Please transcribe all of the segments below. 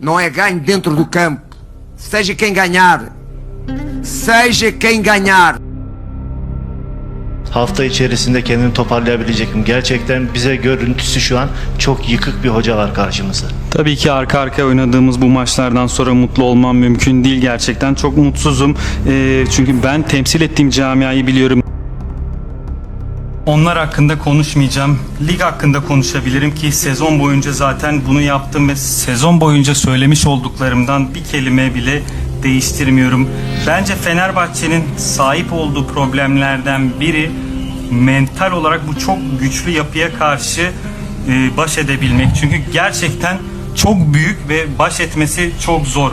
não é ganho dentro do campo. Seja quem ganhar, seja quem ganhar. Hafta içerisinde kendini toparlayabilecek mi? Gerçekten bize görüntüsü şu an çok yıkık bir hoca var karşımızda. Tabii ki arka arkaya oynadığımız bu maçlardan sonra mutlu olmam mümkün değil gerçekten. Çok mutsuzum. Ee, çünkü ben temsil ettiğim camiayı biliyorum. Onlar hakkında konuşmayacağım. Lig hakkında konuşabilirim ki sezon boyunca zaten bunu yaptım ve sezon boyunca söylemiş olduklarımdan bir kelime bile değiştirmiyorum. Bence Fenerbahçe'nin sahip olduğu problemlerden biri mental olarak bu çok güçlü yapıya karşı e, baş edebilmek. Çünkü gerçekten çok büyük ve baş etmesi çok zor.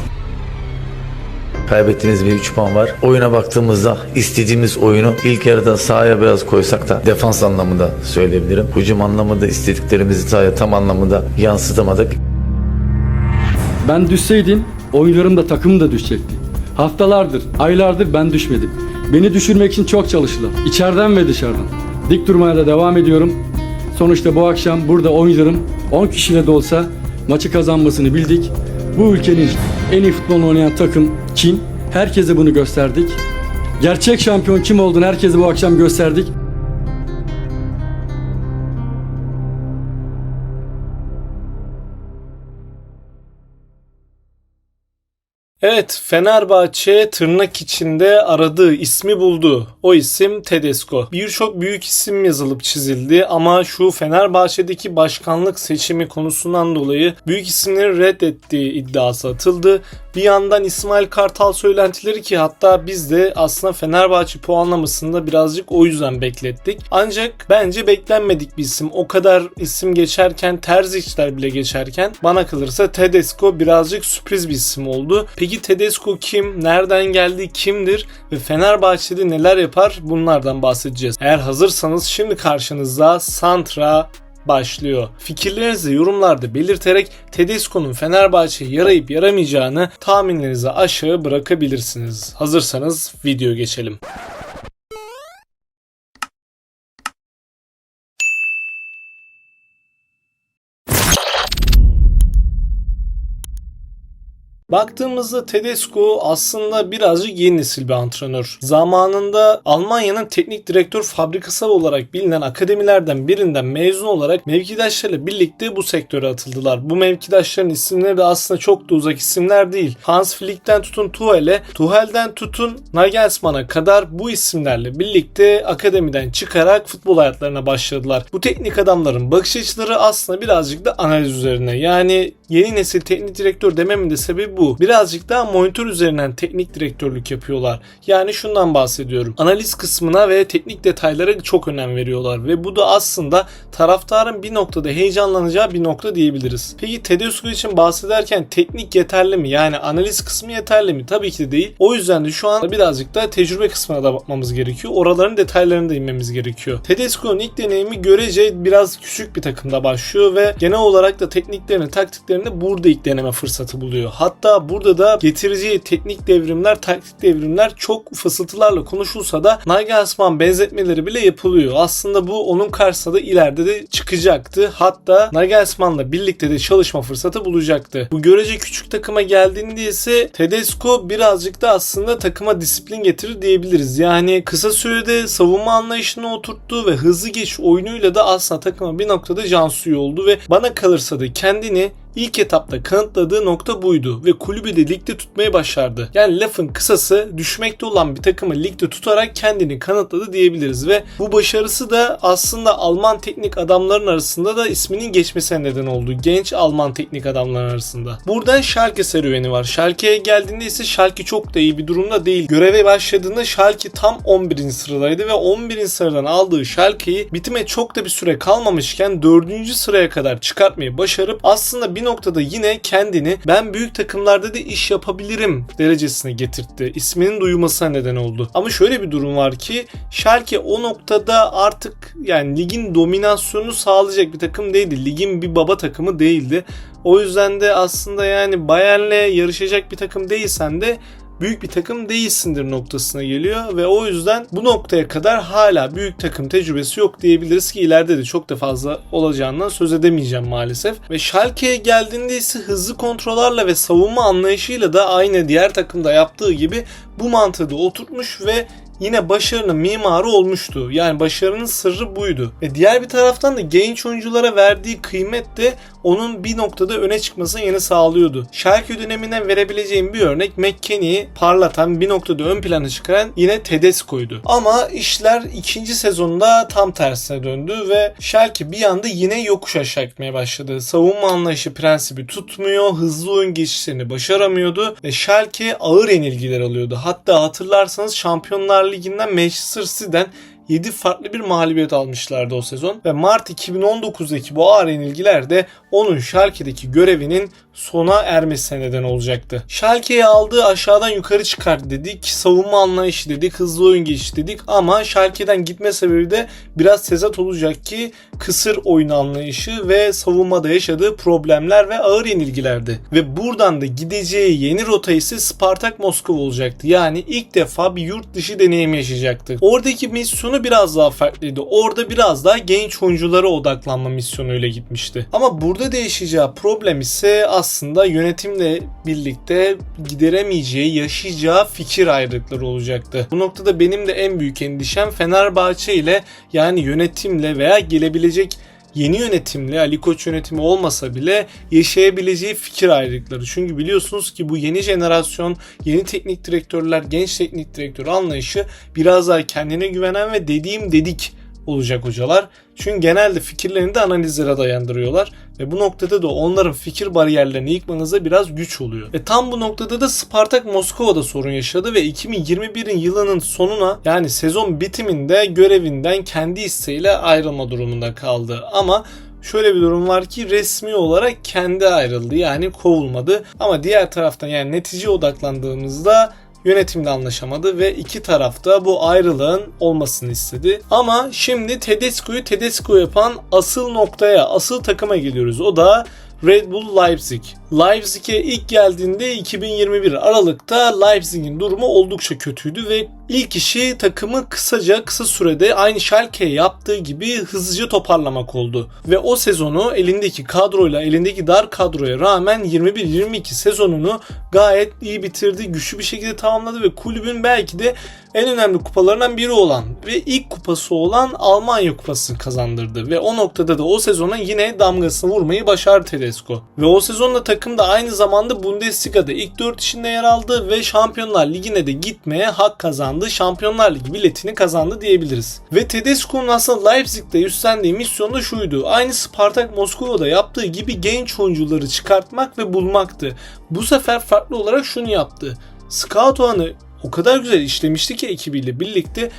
Kaybettiğimiz bir 3 puan var. Oyuna baktığımızda istediğimiz oyunu ilk yarıda sahaya biraz koysak da defans anlamında söyleyebilirim. Hücum anlamında istediklerimizi sahaya tam anlamında yansıtamadık. Ben düşseydim oyuncularım da takımım da düşecekti. Haftalardır, aylardır ben düşmedim. Beni düşürmek için çok çalıştılar. İçeriden ve dışarıdan. Dik durmaya da devam ediyorum. Sonuçta bu akşam burada oyuncularım 10 kişiyle de olsa maçı kazanmasını bildik. Bu ülkenin en iyi futbol oynayan takım kim? Herkese bunu gösterdik. Gerçek şampiyon kim olduğunu herkese bu akşam gösterdik. Evet, Fenerbahçe tırnak içinde aradığı ismi buldu. O isim Tedesco. Birçok büyük isim yazılıp çizildi ama şu Fenerbahçe'deki başkanlık seçimi konusundan dolayı büyük isimleri reddettiği iddiası atıldı. Bir yandan İsmail Kartal söylentileri ki hatta biz de aslında Fenerbahçe puanlamasında birazcık o yüzden beklettik. Ancak bence beklenmedik bir isim. O kadar isim geçerken Terzic'ler bile geçerken bana kalırsa Tedesco birazcık sürpriz bir isim oldu. Peki Tedesco kim? Nereden geldi? Kimdir? Ve Fenerbahçe'de neler yapar? Bunlardan bahsedeceğiz. Eğer hazırsanız şimdi karşınızda Santra başlıyor. Fikirlerinizi yorumlarda belirterek Tedesco'nun Fenerbahçe'ye yarayıp yaramayacağını tahminlerinizi aşağı bırakabilirsiniz. Hazırsanız video geçelim. Baktığımızda Tedesco aslında birazcık yeni nesil bir antrenör. Zamanında Almanya'nın teknik direktör fabrikası olarak bilinen akademilerden birinden mezun olarak mevkidaşlarıyla birlikte bu sektöre atıldılar. Bu mevkidaşların isimleri de aslında çok da uzak isimler değil. Hans Flick'ten tutun Tuhel'e, Tuhel'den tutun Nagelsmann'a kadar bu isimlerle birlikte akademiden çıkarak futbol hayatlarına başladılar. Bu teknik adamların bakış açıları aslında birazcık da analiz üzerine. Yani yeni nesil teknik direktör dememin de sebebi bu. Birazcık daha monitör üzerinden teknik direktörlük yapıyorlar. Yani şundan bahsediyorum. Analiz kısmına ve teknik detaylara çok önem veriyorlar ve bu da aslında taraftarın bir noktada heyecanlanacağı bir nokta diyebiliriz. Peki Tedesco için bahsederken teknik yeterli mi? Yani analiz kısmı yeterli mi? Tabii ki de değil. O yüzden de şu an birazcık da tecrübe kısmına da bakmamız gerekiyor. Oraların detaylarına da inmemiz gerekiyor. Tedesco'nun ilk deneyimi görece biraz küçük bir takımda başlıyor ve genel olarak da tekniklerini, taktiklerini burada ilk deneme fırsatı buluyor. Hatta burada da getireceği teknik devrimler, taktik devrimler çok fısıltılarla konuşulsa da Nagelsmann benzetmeleri bile yapılıyor. Aslında bu onun karşısında da ileride de çıkacaktı. Hatta Nagelsmann'la birlikte de çalışma fırsatı bulacaktı. Bu görece küçük takıma geldiğinde ise Tedesco birazcık da aslında takıma disiplin getirir diyebiliriz. Yani kısa sürede savunma anlayışını oturttu ve hızlı geç oyunuyla da aslında takıma bir noktada can suyu oldu ve bana kalırsa da kendini İlk etapta kanıtladığı nokta buydu ve kulübü de ligde tutmayı başardı. Yani lafın kısası düşmekte olan bir takımı ligde tutarak kendini kanıtladı diyebiliriz ve bu başarısı da aslında Alman teknik adamların arasında da isminin geçmesine neden oldu. Genç Alman teknik adamların arasında. Buradan Schalke serüveni var. Schalke'ye geldiğinde ise Schalke çok da iyi bir durumda değil. Göreve başladığında Schalke tam 11. sıradaydı ve 11. sıradan aldığı Schalke'yi bitime çok da bir süre kalmamışken 4. sıraya kadar çıkartmayı başarıp aslında bir noktada yine kendini ben büyük takımlarda da iş yapabilirim derecesine getirtti. İsminin duyulmasına neden oldu. Ama şöyle bir durum var ki Schalke o noktada artık yani ligin dominasyonu sağlayacak bir takım değildi. Ligin bir baba takımı değildi. O yüzden de aslında yani Bayern'le yarışacak bir takım değilsen de büyük bir takım değilsindir noktasına geliyor ve o yüzden bu noktaya kadar hala büyük takım tecrübesi yok diyebiliriz ki ileride de çok da fazla olacağından söz edemeyeceğim maalesef. Ve Schalke'ye geldiğinde ise hızlı kontrollerle ve savunma anlayışıyla da aynı diğer takımda yaptığı gibi bu mantığı da oturtmuş ve yine başarının mimarı olmuştu. Yani başarının sırrı buydu. Ve diğer bir taraftan da genç oyunculara verdiği kıymet de onun bir noktada öne çıkmasını yine sağlıyordu. Schalke döneminden verebileceğim bir örnek McKennie'yi parlatan bir noktada ön plana çıkaran yine Tedesco'ydu. Ama işler ikinci sezonda tam tersine döndü ve Schalke bir anda yine yokuş aşağı gitmeye başladı. Savunma anlayışı prensibi tutmuyor, hızlı oyun geçişlerini başaramıyordu ve Schalke ağır yenilgiler alıyordu. Hatta hatırlarsanız Şampiyonlar Ligi'nden Manchester City'den 7 farklı bir mağlubiyet almışlardı o sezon ve Mart 2019'daki bu ağır yenilgiler de onun Schalke'deki görevinin sona ermesine neden olacaktı. Schalke'yi aldığı aşağıdan yukarı çıkar dedik, savunma anlayışı dedik, hızlı oyun geçişi dedik ama Schalke'den gitme sebebi de biraz tezat olacak ki kısır oyun anlayışı ve savunmada yaşadığı problemler ve ağır yenilgilerdi. Ve buradan da gideceği yeni rota ise Spartak Moskova olacaktı. Yani ilk defa bir yurt dışı deneyim yaşayacaktı. Oradaki misyonu biraz daha farklıydı. Orada biraz daha genç oyunculara odaklanma misyonuyla gitmişti. Ama burada da yaşayacağı problem ise aslında yönetimle birlikte gideremeyeceği, yaşayacağı fikir ayrılıkları olacaktı. Bu noktada benim de en büyük endişem Fenerbahçe ile yani yönetimle veya gelebilecek yeni yönetimle Ali Koç yönetimi olmasa bile yaşayabileceği fikir ayrılıkları. Çünkü biliyorsunuz ki bu yeni jenerasyon, yeni teknik direktörler, genç teknik direktör anlayışı biraz daha kendine güvenen ve dediğim dedik olacak hocalar. Çünkü genelde fikirlerini de analizlere dayandırıyorlar ve bu noktada da onların fikir bariyerlerini yıkmanıza biraz güç oluyor. Ve tam bu noktada da Spartak Moskova'da sorun yaşadı ve 2021'in yılının sonuna yani sezon bitiminde görevinden kendi isteğiyle ayrılma durumunda kaldı. Ama Şöyle bir durum var ki resmi olarak kendi ayrıldı yani kovulmadı ama diğer taraftan yani netice odaklandığımızda yönetimle anlaşamadı ve iki tarafta bu ayrılığın olmasını istedi. Ama şimdi Tedesco'yu Tedesco yapan asıl noktaya, asıl takıma geliyoruz. O da Red Bull Leipzig. Leipzig'e ilk geldiğinde 2021 Aralık'ta Leipzig'in durumu oldukça kötüydü ve ilk işi takımı kısaca kısa sürede aynı Schalke'ye yaptığı gibi hızlıca toparlamak oldu. Ve o sezonu elindeki kadroyla elindeki dar kadroya rağmen 21-22 sezonunu gayet iyi bitirdi. Güçlü bir şekilde tamamladı ve kulübün belki de en önemli kupalarından biri olan ve ilk kupası olan Almanya kupasını kazandırdı. Ve o noktada da o sezona yine damgasını vurmayı başardı Tedesco. Ve o sezonda takım da aynı zamanda Bundesliga'da ilk 4 içinde yer aldı ve Şampiyonlar Ligi'ne de gitmeye hak kazandı. Şampiyonlar Ligi biletini kazandı diyebiliriz. Ve Tedesco'nun aslında Leipzig'te üstlendiği misyon da şuydu. Aynı Spartak Moskova'da yaptığı gibi genç oyuncuları çıkartmak ve bulmaktı. Bu sefer farklı olarak şunu yaptı. Scout Oğan'ı o kadar güzel işlemişti ki ekibiyle birlikte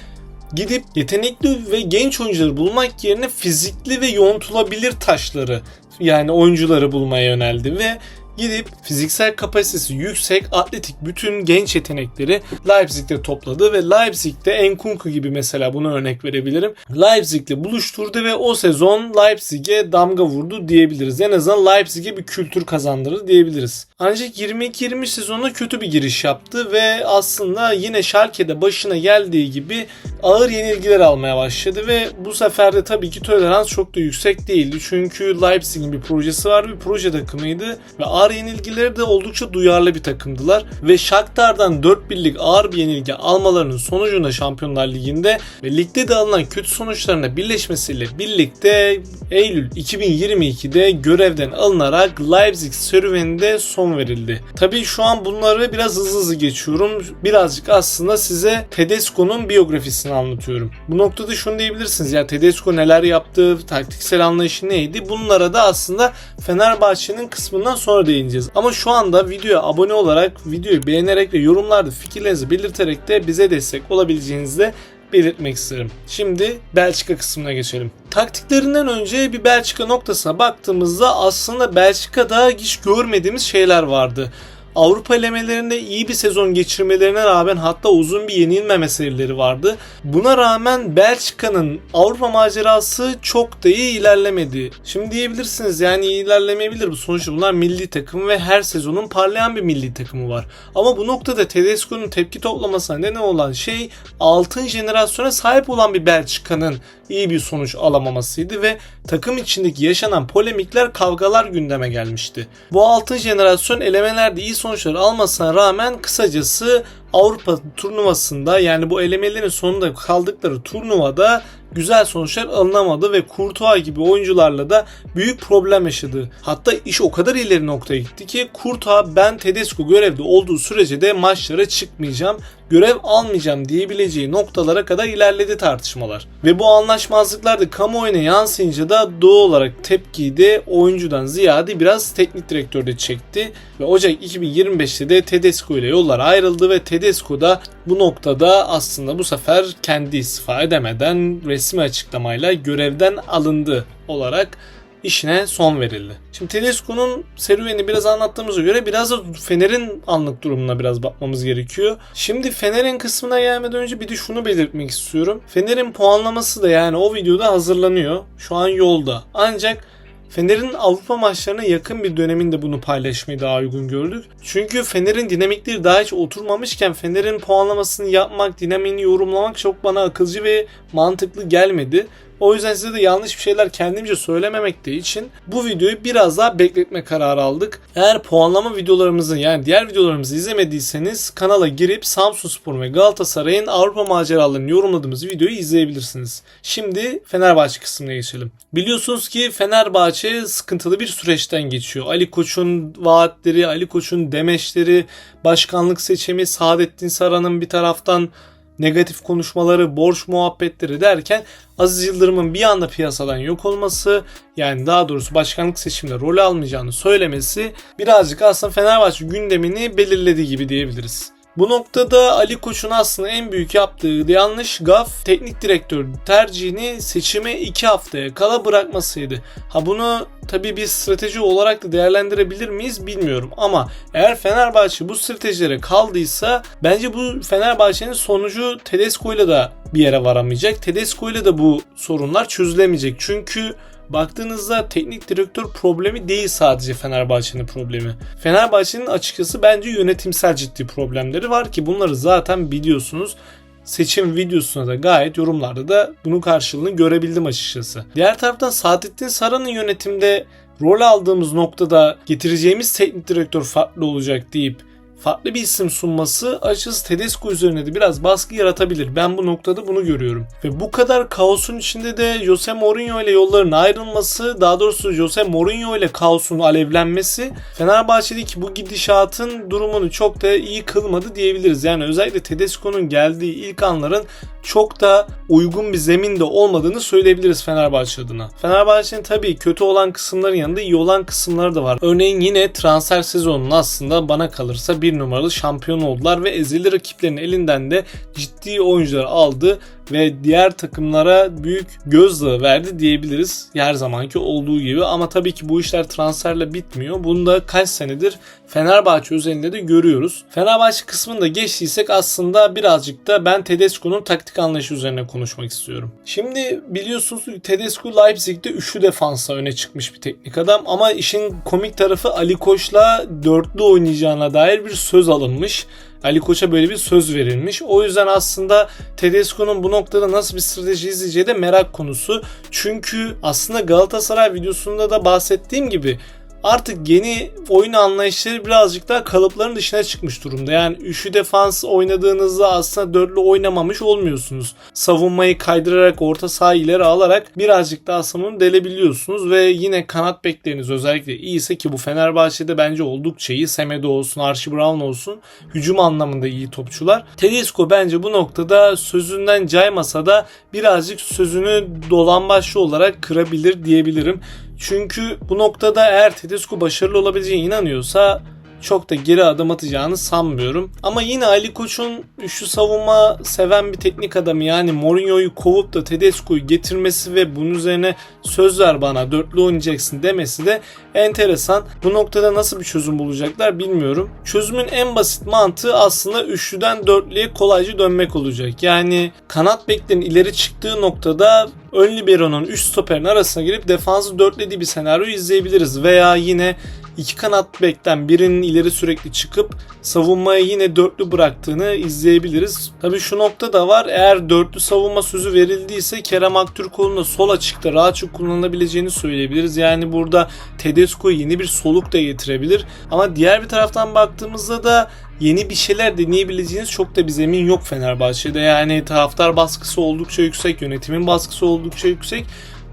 gidip yetenekli ve genç oyuncuları bulmak yerine fizikli ve yontulabilir taşları yani oyuncuları bulmaya yöneldi ve gidip fiziksel kapasitesi yüksek atletik bütün genç yetenekleri Leipzig'te topladı ve Leipzig'te Enkunku gibi mesela buna örnek verebilirim. Leipzig'le buluşturdu ve o sezon Leipzig'e damga vurdu diyebiliriz. En azından Leipzig'e bir kültür kazandırdı diyebiliriz. Ancak 22-20 sezonunda kötü bir giriş yaptı ve aslında yine Schalke'de başına geldiği gibi ağır yenilgiler almaya başladı ve bu sefer de tabii ki tolerans çok da yüksek değildi. Çünkü Leipzig'in bir projesi vardı, bir proje takımıydı ve ağır yenilgileri de oldukça duyarlı bir takımdılar ve Shakhtar'dan 4 birlik ağır bir yenilgi almalarının sonucunda Şampiyonlar Ligi'nde ve ligde de alınan kötü sonuçlarına birleşmesiyle birlikte Eylül 2022'de görevden alınarak Leipzig serüveninde son verildi. Tabii şu an bunları biraz hızlı hızlı geçiyorum. Birazcık aslında size Tedesco'nun biyografisini anlatıyorum. Bu noktada şunu diyebilirsiniz ya Tedesco neler yaptı, taktiksel anlayışı neydi? Bunlara da aslında Fenerbahçe'nin kısmından sonra değineceğiz. Ama şu anda videoya abone olarak, videoyu beğenerek ve yorumlarda fikirlerinizi belirterek de bize destek olabileceğinizi de belirtmek isterim. Şimdi Belçika kısmına geçelim. Taktiklerinden önce bir Belçika noktasına baktığımızda aslında Belçika'da hiç görmediğimiz şeyler vardı. Avrupa elemelerinde iyi bir sezon geçirmelerine rağmen hatta uzun bir yenilmeme serileri vardı. Buna rağmen Belçika'nın Avrupa macerası çok da iyi ilerlemedi. Şimdi diyebilirsiniz yani iyi ilerlemeyebilir bu sonuçta bunlar milli takım ve her sezonun parlayan bir milli takımı var. Ama bu noktada Tedesco'nun tepki toplamasına neden olan şey altın jenerasyona sahip olan bir Belçika'nın iyi bir sonuç alamamasıydı ve takım içindeki yaşanan polemikler, kavgalar gündeme gelmişti. Bu altın jenerasyon elemelerde iyi sonuçlar almasına rağmen kısacası Avrupa turnuvasında yani bu elemelerin sonunda kaldıkları turnuvada güzel sonuçlar alınamadı ve Courtois gibi oyuncularla da büyük problem yaşadı. Hatta iş o kadar ileri noktaya gitti ki Courtois ben Tedesco görevde olduğu sürece de maçlara çıkmayacağım, görev almayacağım diyebileceği noktalara kadar ilerledi tartışmalar. Ve bu anlaşmazlıklar da kamuoyuna yansıyınca da doğal olarak tepkiyi de oyuncudan ziyade biraz teknik direktörde çekti. Ve Ocak 2025'te de Tedesco ile yollar ayrıldı ve Tedesco da bu noktada aslında bu sefer kendi istifa edemeden resmi açıklamayla görevden alındı olarak işine son verildi. Şimdi Tedesco'nun serüveni biraz anlattığımıza göre biraz da Fener'in anlık durumuna biraz bakmamız gerekiyor. Şimdi Fener'in kısmına gelmeden önce bir de şunu belirtmek istiyorum. Fener'in puanlaması da yani o videoda hazırlanıyor. Şu an yolda. Ancak Fener'in Avrupa maçlarına yakın bir döneminde bunu paylaşmayı daha uygun gördük. Çünkü Fener'in dinamikleri daha hiç oturmamışken Fener'in puanlamasını yapmak, dinamiğini yorumlamak çok bana akılcı ve mantıklı gelmedi. O yüzden size de yanlış bir şeyler kendimce söylememek için bu videoyu biraz daha bekletme kararı aldık. Eğer puanlama videolarımızı yani diğer videolarımızı izlemediyseniz kanala girip Samsunspor ve Galatasaray'ın Avrupa maceralarını yorumladığımız videoyu izleyebilirsiniz. Şimdi Fenerbahçe kısmına geçelim. Biliyorsunuz ki Fenerbahçe sıkıntılı bir süreçten geçiyor. Ali Koç'un vaatleri, Ali Koç'un demeçleri, başkanlık seçimi, Saadettin Saran'ın bir taraftan negatif konuşmaları, borç muhabbetleri derken Aziz Yıldırım'ın bir anda piyasadan yok olması yani daha doğrusu başkanlık seçiminde rol almayacağını söylemesi birazcık aslında Fenerbahçe gündemini belirledi gibi diyebiliriz. Bu noktada Ali Koç'un aslında en büyük yaptığı yanlış gaf teknik direktör tercihini seçime 2 haftaya kala bırakmasıydı. Ha bunu tabi bir strateji olarak da değerlendirebilir miyiz bilmiyorum ama eğer Fenerbahçe bu stratejilere kaldıysa bence bu Fenerbahçe'nin sonucu Tedesco ile de bir yere varamayacak. Tedesco ile de bu sorunlar çözülemeyecek. Çünkü baktığınızda teknik direktör problemi değil sadece Fenerbahçe'nin problemi. Fenerbahçe'nin açıkçası bence yönetimsel ciddi problemleri var ki bunları zaten biliyorsunuz seçim videosuna da gayet yorumlarda da bunun karşılığını görebildim açıkçası. Diğer taraftan Saadettin Saran'ın yönetimde rol aldığımız noktada getireceğimiz teknik direktör farklı olacak deyip farklı bir isim sunması açıkçası Tedesco üzerine de biraz baskı yaratabilir. Ben bu noktada bunu görüyorum. Ve bu kadar kaosun içinde de Jose Mourinho ile yolların ayrılması, daha doğrusu Jose Mourinho ile kaosun alevlenmesi Fenerbahçe'deki bu gidişatın durumunu çok da iyi kılmadı diyebiliriz. Yani özellikle Tedesco'nun geldiği ilk anların çok da uygun bir zeminde olmadığını söyleyebiliriz Fenerbahçe adına. Fenerbahçe'nin tabii kötü olan kısımların yanında iyi olan kısımları da var. Örneğin yine transfer sezonunun aslında bana kalırsa bir numaralı şampiyon oldular ve ezeli rakiplerinin elinden de ciddi oyuncular aldı ve diğer takımlara büyük gözdağı verdi diyebiliriz. Her zamanki olduğu gibi ama tabii ki bu işler transferle bitmiyor. Bunu da kaç senedir Fenerbahçe özelinde de görüyoruz. Fenerbahçe kısmında geçtiysek aslında birazcık da ben Tedesco'nun taktik anlayışı üzerine konuşmak istiyorum. Şimdi biliyorsunuz Tedesco Leipzig'te üçlü defansa öne çıkmış bir teknik adam ama işin komik tarafı Ali Koç'la dörtlü oynayacağına dair bir söz alınmış. Ali Koç'a böyle bir söz verilmiş. O yüzden aslında Tedesco'nun bu noktada nasıl bir strateji izleyeceği de merak konusu. Çünkü aslında Galatasaray videosunda da bahsettiğim gibi artık yeni oyun anlayışları birazcık daha kalıpların dışına çıkmış durumda. Yani üçlü defans oynadığınızda aslında dörtlü oynamamış olmuyorsunuz. Savunmayı kaydırarak orta saha ileri alarak birazcık daha aslında delebiliyorsunuz ve yine kanat bekleriniz özellikle iyiyse ki bu Fenerbahçe'de bence oldukça iyi. Semedo olsun, Archie Brown olsun hücum anlamında iyi topçular. Tedesco bence bu noktada sözünden caymasa da birazcık sözünü dolambaçlı olarak kırabilir diyebilirim. Çünkü bu noktada eğer Tedesco başarılı olabileceğine inanıyorsa çok da geri adım atacağını sanmıyorum. Ama yine Ali Koç'un üçlü savunma seven bir teknik adamı yani Mourinho'yu kovup da Tedesco'yu getirmesi ve bunun üzerine söz ver bana dörtlü oynayacaksın demesi de enteresan. Bu noktada nasıl bir çözüm bulacaklar bilmiyorum. Çözümün en basit mantığı aslında üçlüden dörtlüye kolayca dönmek olacak. Yani kanat beklerin ileri çıktığı noktada ön libero'nun 3 stoperin arasına girip defansı dörtlediği bir senaryo izleyebiliriz. Veya yine iki kanat bekten birinin ileri sürekli çıkıp savunmayı yine dörtlü bıraktığını izleyebiliriz. Tabii şu nokta da var. Eğer dörtlü savunma sözü verildiyse Kerem Aktürkoğlu'nun da sol açıkta rahatça kullanılabileceğini söyleyebiliriz. Yani burada Tedesco yeni bir soluk da getirebilir. Ama diğer bir taraftan baktığımızda da yeni bir şeyler deneyebileceğiniz çok da bir zemin yok Fenerbahçe'de. Yani taraftar baskısı oldukça yüksek, yönetimin baskısı oldukça yüksek.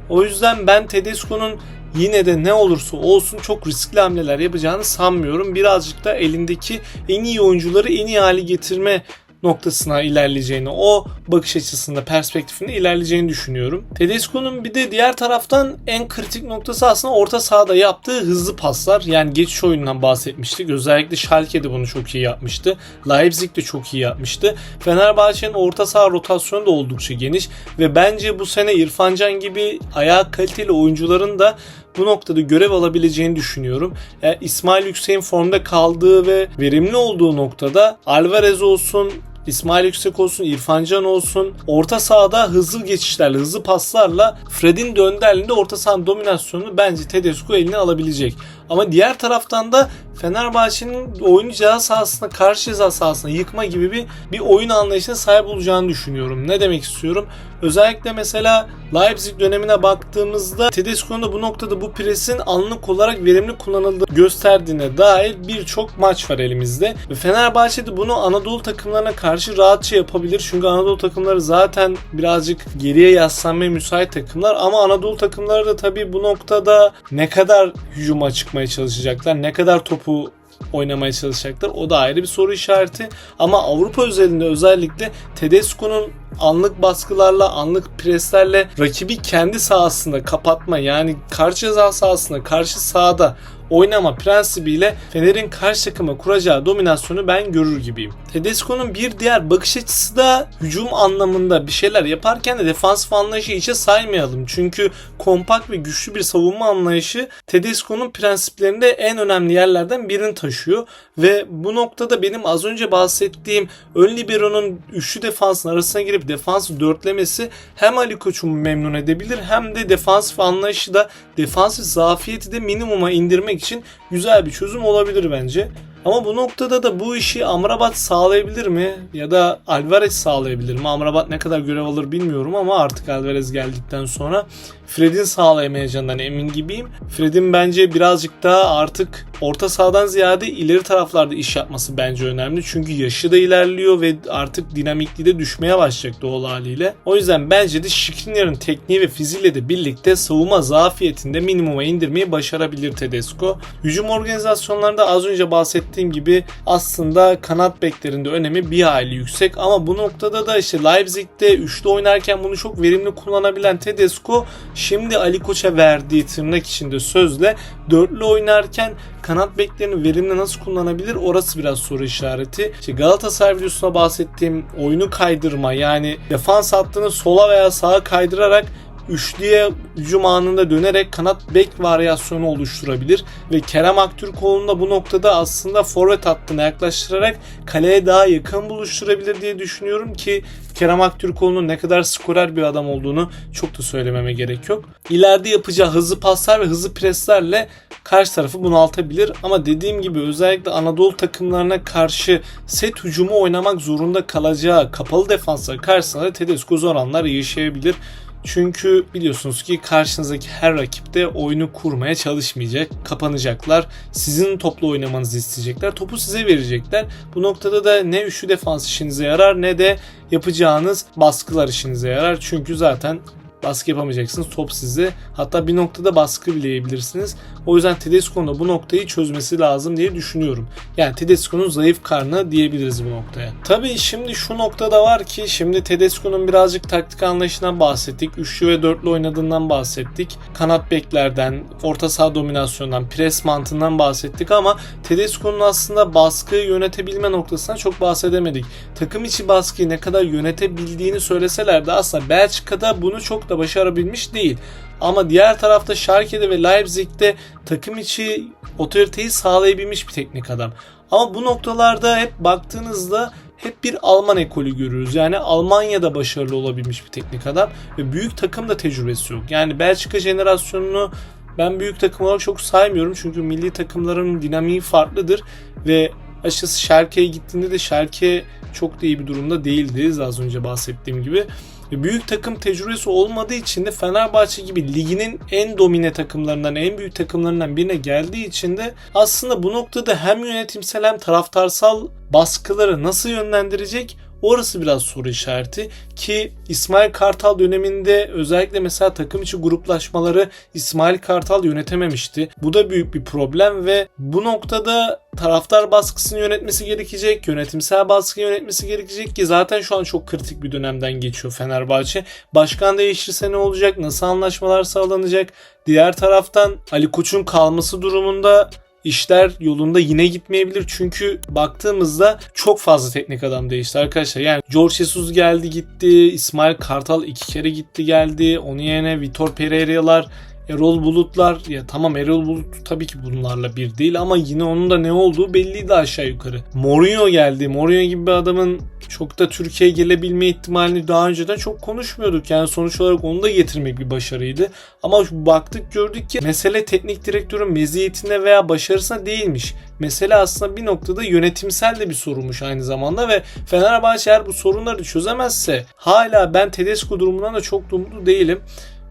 O yüzden ben Tedesco'nun yine de ne olursa olsun çok riskli hamleler yapacağını sanmıyorum. Birazcık da elindeki en iyi oyuncuları en iyi hale getirme noktasına ilerleyeceğini, o bakış açısında, perspektifinde ilerleyeceğini düşünüyorum. Tedesco'nun bir de diğer taraftan en kritik noktası aslında orta sahada yaptığı hızlı paslar. Yani geçiş oyunundan bahsetmiştik. Özellikle Schalke de bunu çok iyi yapmıştı. Leipzig de çok iyi yapmıştı. Fenerbahçe'nin orta saha rotasyonu da oldukça geniş ve bence bu sene İrfan Can gibi ayağı kaliteli oyuncuların da bu noktada görev alabileceğini düşünüyorum. Yani İsmail Yüksek'in formda kaldığı ve verimli olduğu noktada Alvarez olsun, İsmail Yüksek olsun, İrfan Can olsun. Orta sahada hızlı geçişlerle, hızlı paslarla Fred'in de orta sahanın dominasyonunu bence Tedesco eline alabilecek. Ama diğer taraftan da Fenerbahçe'nin ceza sahasına, karşı ceza sahasına yıkma gibi bir, bir oyun anlayışına sahip olacağını düşünüyorum. Ne demek istiyorum? Özellikle mesela Leipzig dönemine baktığımızda Tedesco'nun da bu noktada bu presin anlık olarak verimli kullanıldığı gösterdiğine dair birçok maç var elimizde. Ve Fenerbahçe de bunu Anadolu takımlarına karşı rahatça yapabilir. Çünkü Anadolu takımları zaten birazcık geriye yaslanmaya müsait takımlar. Ama Anadolu takımları da tabii bu noktada ne kadar hücuma çıkmaya çalışacaklar, ne kadar topu oynamaya çalışacaklar. O da ayrı bir soru işareti. Ama Avrupa özelinde özellikle Tedesco'nun anlık baskılarla, anlık preslerle rakibi kendi sahasında kapatma yani karşı ceza sahasında, karşı sahada oynama prensibiyle Fener'in karşı takıma kuracağı dominasyonu ben görür gibiyim. Tedesco'nun bir diğer bakış açısı da hücum anlamında bir şeyler yaparken de defansif anlayışı içe saymayalım. Çünkü kompakt ve güçlü bir savunma anlayışı Tedesco'nun prensiplerinde en önemli yerlerden birini taşıyor. Ve bu noktada benim az önce bahsettiğim ön libero'nun üçlü defansın arasına girip defansı dörtlemesi hem Ali Koç'u memnun edebilir hem de defansif anlayışı da defansif zafiyeti de minimuma indirmek için güzel bir çözüm olabilir bence. Ama bu noktada da bu işi Amrabat sağlayabilir mi? Ya da Alvarez sağlayabilir mi? Amrabat ne kadar görev alır bilmiyorum ama artık Alvarez geldikten sonra Fred'in sağlayamayacağından emin gibiyim. Fred'in bence birazcık daha artık orta sahadan ziyade ileri taraflarda iş yapması bence önemli. Çünkü yaşı da ilerliyor ve artık dinamikliği de düşmeye başlayacak doğal haliyle. O yüzden bence de Skriniar'ın tekniği ve fiziğiyle de birlikte savunma zafiyetinde minimuma indirmeyi başarabilir Tedesco. Hücum organizasyonlarında az önce bahsettiğim gibi aslında kanat beklerinde önemi bir hayli yüksek ama bu noktada da işte Leipzig'te üçlü oynarken bunu çok verimli kullanabilen Tedesco şimdi Ali Koç'a verdiği tırnak içinde sözle dörtlü oynarken kanat beklerini verimli nasıl kullanabilir orası biraz soru işareti. İşte Galatasaray videosunda bahsettiğim oyunu kaydırma yani defans hattını sola veya sağa kaydırarak üçlüye hücum anında dönerek kanat bek varyasyonu oluşturabilir ve Kerem Aktürkoğlu'nu da bu noktada aslında forvet hattına yaklaştırarak kaleye daha yakın buluşturabilir diye düşünüyorum ki Kerem Aktürkoğlu'nun ne kadar skorer bir adam olduğunu çok da söylememe gerek yok. İleride yapacağı hızlı paslar ve hızlı preslerle karşı tarafı bunaltabilir ama dediğim gibi özellikle Anadolu takımlarına karşı set hücumu oynamak zorunda kalacağı kapalı defanslar karşısında da Tedesco zor anlar yaşayabilir. Çünkü biliyorsunuz ki karşınızdaki her rakip de oyunu kurmaya çalışmayacak. Kapanacaklar. Sizin toplu oynamanızı isteyecekler. Topu size verecekler. Bu noktada da ne üçlü defans işinize yarar ne de yapacağınız baskılar işinize yarar. Çünkü zaten baskı yapamayacaksınız. Top size. Hatta bir noktada baskı bile yiyebilirsiniz. O yüzden Tedesco'nun da bu noktayı çözmesi lazım diye düşünüyorum. Yani Tedesco'nun zayıf karnı diyebiliriz bu noktaya. Tabii şimdi şu noktada var ki şimdi Tedesco'nun birazcık taktik anlayışından bahsettik. Üçlü ve dörtlü oynadığından bahsettik. Kanat beklerden, orta saha dominasyondan, pres mantığından bahsettik ama Tedesco'nun aslında baskıyı yönetebilme noktasından çok bahsedemedik. Takım içi baskıyı ne kadar yönetebildiğini söyleseler de aslında Belçika'da bunu çok da başarabilmiş değil. Ama diğer tarafta Schalke'de ve Leipzig'te takım içi otoriteyi sağlayabilmiş bir teknik adam. Ama bu noktalarda hep baktığınızda hep bir Alman ekolü görüyoruz. Yani Almanya'da başarılı olabilmiş bir teknik adam ve büyük takım da tecrübesi yok. Yani Belçika jenerasyonunu ben büyük takım olarak çok saymıyorum çünkü milli takımların dinamiği farklıdır ve açıkçası Schalke'ye gittiğinde de Schalke çok da iyi bir durumda değildi az önce bahsettiğim gibi. Büyük takım tecrübesi olmadığı için de Fenerbahçe gibi liginin en domine takımlarından, en büyük takımlarından birine geldiği için de aslında bu noktada hem yönetimsel hem taraftarsal baskıları nasıl yönlendirecek Orası biraz soru işareti ki İsmail Kartal döneminde özellikle mesela takım içi gruplaşmaları İsmail Kartal yönetememişti. Bu da büyük bir problem ve bu noktada taraftar baskısını yönetmesi gerekecek, yönetimsel baskı yönetmesi gerekecek ki zaten şu an çok kritik bir dönemden geçiyor Fenerbahçe. Başkan değişirse ne olacak? Nasıl anlaşmalar sağlanacak? Diğer taraftan Ali Koç'un kalması durumunda işler yolunda yine gitmeyebilir. Çünkü baktığımızda çok fazla teknik adam değişti arkadaşlar. Yani George Jesus geldi gitti. İsmail Kartal iki kere gitti geldi. Onun yerine Vitor Pereira'lar Erol Bulutlar ya tamam Erol Bulut tabii ki bunlarla bir değil ama yine onun da ne olduğu belliydi aşağı yukarı. Mourinho geldi. Mourinho gibi bir adamın çok da Türkiye'ye gelebilme ihtimalini daha önceden çok konuşmuyorduk. Yani sonuç olarak onu da getirmek bir başarıydı. Ama baktık gördük ki mesele teknik direktörün meziyetinde veya başarısına değilmiş. Mesele aslında bir noktada yönetimsel de bir sorunmuş aynı zamanda ve Fenerbahçe eğer bu sorunları çözemezse hala ben Tedesco durumundan da çok umutlu değilim.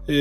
Ee,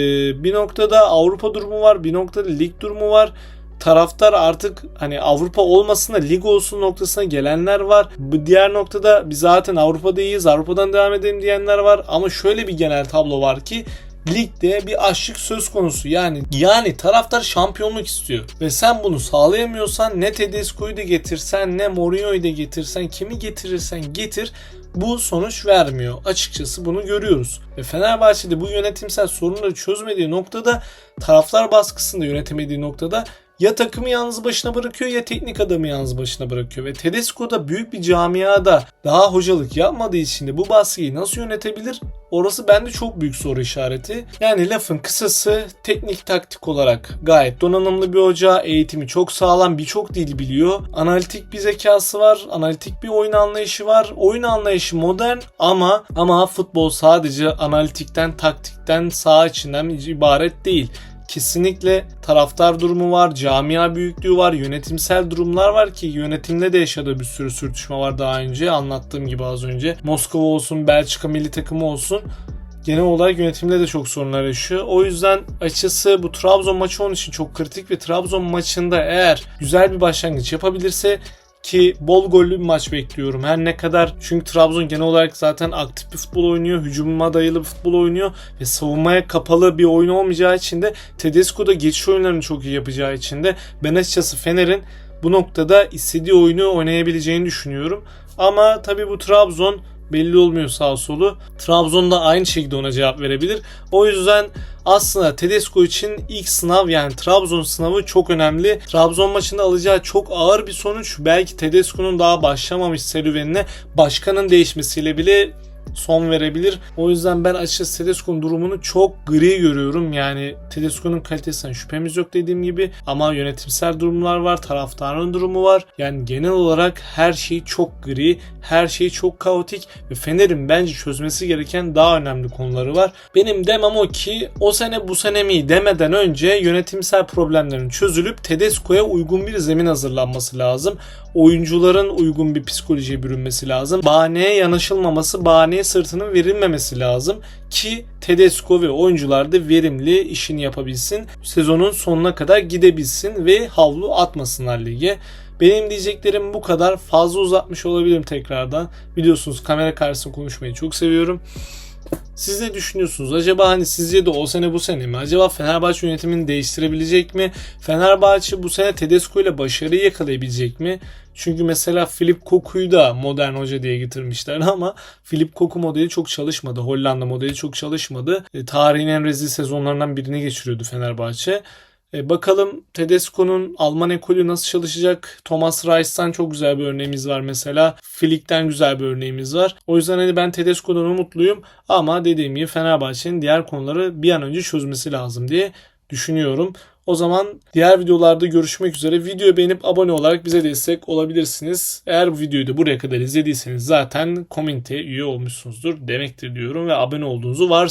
bir noktada Avrupa durumu var, bir noktada lig durumu var. Taraftar artık hani Avrupa olmasın da lig olsun noktasına gelenler var. Bu diğer noktada biz zaten Avrupa'da iyiyiz, Avrupa'dan devam edelim diyenler var. Ama şöyle bir genel tablo var ki ligde bir açlık söz konusu. Yani yani taraftar şampiyonluk istiyor. Ve sen bunu sağlayamıyorsan ne Tedesco'yu da getirsen ne Mourinho'yu da getirsen kimi getirirsen getir bu sonuç vermiyor. Açıkçası bunu görüyoruz. Ve Fenerbahçe'de bu yönetimsel sorunları çözmediği noktada taraftar baskısını da yönetemediği noktada ya takımı yalnız başına bırakıyor ya teknik adamı yalnız başına bırakıyor. Ve Tedesco da büyük bir camiada daha hocalık yapmadığı için de bu baskıyı nasıl yönetebilir? Orası bende çok büyük soru işareti. Yani lafın kısası teknik taktik olarak gayet donanımlı bir hoca. Eğitimi çok sağlam birçok dil biliyor. Analitik bir zekası var. Analitik bir oyun anlayışı var. Oyun anlayışı modern ama ama futbol sadece analitikten, taktikten, saha içinden ibaret değil kesinlikle taraftar durumu var, camia büyüklüğü var, yönetimsel durumlar var ki yönetimde de yaşadığı bir sürü sürtüşme var daha önce anlattığım gibi az önce. Moskova olsun, Belçika milli takımı olsun genel olarak yönetimde de çok sorunlar yaşıyor. O yüzden açısı bu Trabzon maçı onun için çok kritik ve Trabzon maçında eğer güzel bir başlangıç yapabilirse ki bol gollü bir maç bekliyorum. Her ne kadar çünkü Trabzon genel olarak zaten aktif bir futbol oynuyor. Hücumuma dayalı bir futbol oynuyor. Ve savunmaya kapalı bir oyun olmayacağı için de Tedesco da geçiş oyunlarını çok iyi yapacağı için de ben açıkçası Fener'in bu noktada istediği oyunu oynayabileceğini düşünüyorum. Ama tabii bu Trabzon belli olmuyor sağ solu. Trabzon da aynı şekilde ona cevap verebilir. O yüzden aslında Tedesco için ilk sınav yani Trabzon sınavı çok önemli. Trabzon maçında alacağı çok ağır bir sonuç belki Tedesco'nun daha başlamamış serüvenine başkanın değişmesiyle bile son verebilir. O yüzden ben açıkçası Tedesco'nun durumunu çok gri görüyorum. Yani Tedesco'nun kalitesinden şüphemiz yok dediğim gibi. Ama yönetimsel durumlar var. Taraftarın durumu var. Yani genel olarak her şey çok gri. Her şey çok kaotik. Ve Fener'in bence çözmesi gereken daha önemli konuları var. Benim demem o ki o sene bu sene mi demeden önce yönetimsel problemlerin çözülüp Tedesco'ya uygun bir zemin hazırlanması lazım. Oyuncuların uygun bir psikolojiye bürünmesi lazım. Bahaneye yanaşılmaması, bahaneye sırtının verilmemesi lazım ki Tedesco ve oyuncular da verimli işini yapabilsin. Sezonun sonuna kadar gidebilsin ve havlu atmasınlar lige. Benim diyeceklerim bu kadar. Fazla uzatmış olabilirim tekrardan. Biliyorsunuz kamera karşısında konuşmayı çok seviyorum. Siz ne düşünüyorsunuz? Acaba hani sizce de o sene bu sene mi? Acaba Fenerbahçe yönetimini değiştirebilecek mi? Fenerbahçe bu sene Tedesco ile başarıyı yakalayabilecek mi? Çünkü mesela Filip Koku'yu da modern hoca diye getirmişler ama Filip Koku modeli çok çalışmadı. Hollanda modeli çok çalışmadı. E, tarihin en rezil sezonlarından birini geçiriyordu Fenerbahçe. E, bakalım Tedesco'nun Alman ekolü nasıl çalışacak? Thomas Reis'ten çok güzel bir örneğimiz var mesela. Flick'ten güzel bir örneğimiz var. O yüzden hani ben Tedesco'dan umutluyum ama dediğim gibi Fenerbahçe'nin diğer konuları bir an önce çözmesi lazım diye düşünüyorum. O zaman diğer videolarda görüşmek üzere. Videoyu beğenip abone olarak bize destek olabilirsiniz. Eğer bu videoyu da buraya kadar izlediyseniz zaten komüniteye üye olmuşsunuzdur demektir diyorum ve abone olduğunuzu varsayıyorum.